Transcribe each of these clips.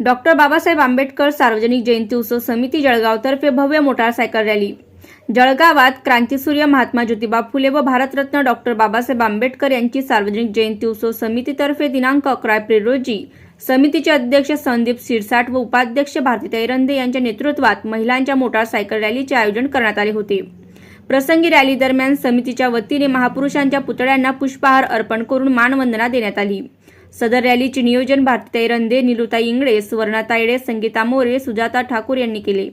Doctor Babasaheb Ambedkar सार्वजनिक जयंती उत्सव समिती जळगावतर्फे भव्य मोटारसायकल रॅली. जळगावात क्रांतीसूर्य महात्मा ज्योतिबा फुले व भारतरत्न डॉक्टर बाबासाहेब आंबेडकर यांची सार्वजनिक जयंती उत्सव समितीतर्फे दिनांक अकरा एप्रिल रोजी. समितीचे अध्यक्ष संदीप शिरसाट व उपाध्यक्ष भारती रंदे यांच्या नेतृत्वात महिलांच्या मोटारसायकल रॅलीचे आयोजन करण्यात आले होते. प्रसंगी रॅली दरम्यान समितीच्या वतीने महापुरुषांच्या पुतळ्यांना पुष्पहार अर्पण करून मानवंदना देण्यात आली. सदर रॅलीचे नियोजन भारतीताई रंदे निलुताई इंगळे सुवर्णा तायडे संगीता मोरे सुजाता ठाकूर यांनी केले.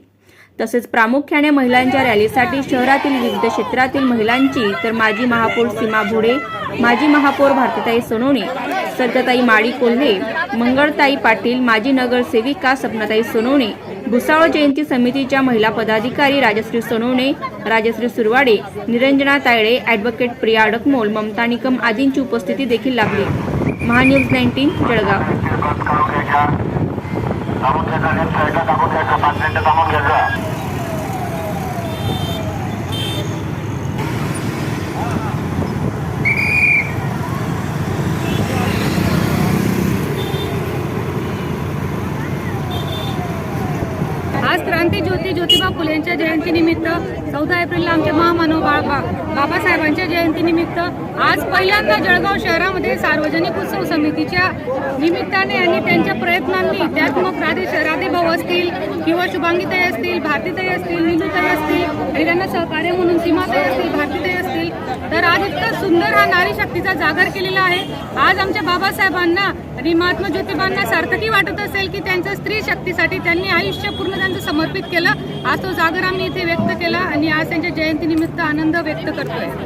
तसेच प्रामुख्याने महिलांच्या रॅलीसाठी शहरातील विविध क्षेत्रातील महिलांची तर माजी महापौर सीमा भोडे माजी महापौर भारतीताई सोनवणे सरकताई माळी कोल्हे मंगळताई पाटील माजी नगरसेविका सपनाताई सोनवणे भुसावळ जयंती समितीच्या महिला पदाधिकारी राजश्री सोनवणे राजश्री सुरवाडे निरंजना तायडे ॲडव्होकेट प्रिया अडकमोल ममता निकम आदींची उपस्थिती देखील लाभली. महान्यूज नाईन्टीन जळगाव. आज क्रांती ज्योती ज्योतिबा फुले यांच्या जयंतीनिमित्त चौदा एप्रिलला आमचे महामानव बाळबा बाबासाहेबांच्या जयंतीनिमित्त आज पहिल्यांदा जळगाव शहरामध्ये सार्वजनिक उत्सव समितीच्या निमित्ताने आणि त्यांच्या प्रयत्नांनी त्यात मग राधे राधेभाऊ असतील किंवा शुभांगीताई असतील भारतीताई असतील निलूताई असतील आणि त्यांना सहकार्य म्हणून सीमाताई असतील भारतीताई असतील तर आज इतका सुंदर हा नारी शक्तीचा जागर केलेला आहे. आज आमच्या बाबासाहेबांना आणि महात्मा ज्योतिबांना सार्थकी वाटत असेल की त्यांच्या स्त्री शक्तीसाठी त्यांनी आयुष्य पूर्ण त्यांचं समर्पित केलं. आज तो जागर आम्ही इथे व्यक्त केला आणि आज त्यांच्या जयंतीनिमित्त आनंद व्यक्त करतोय.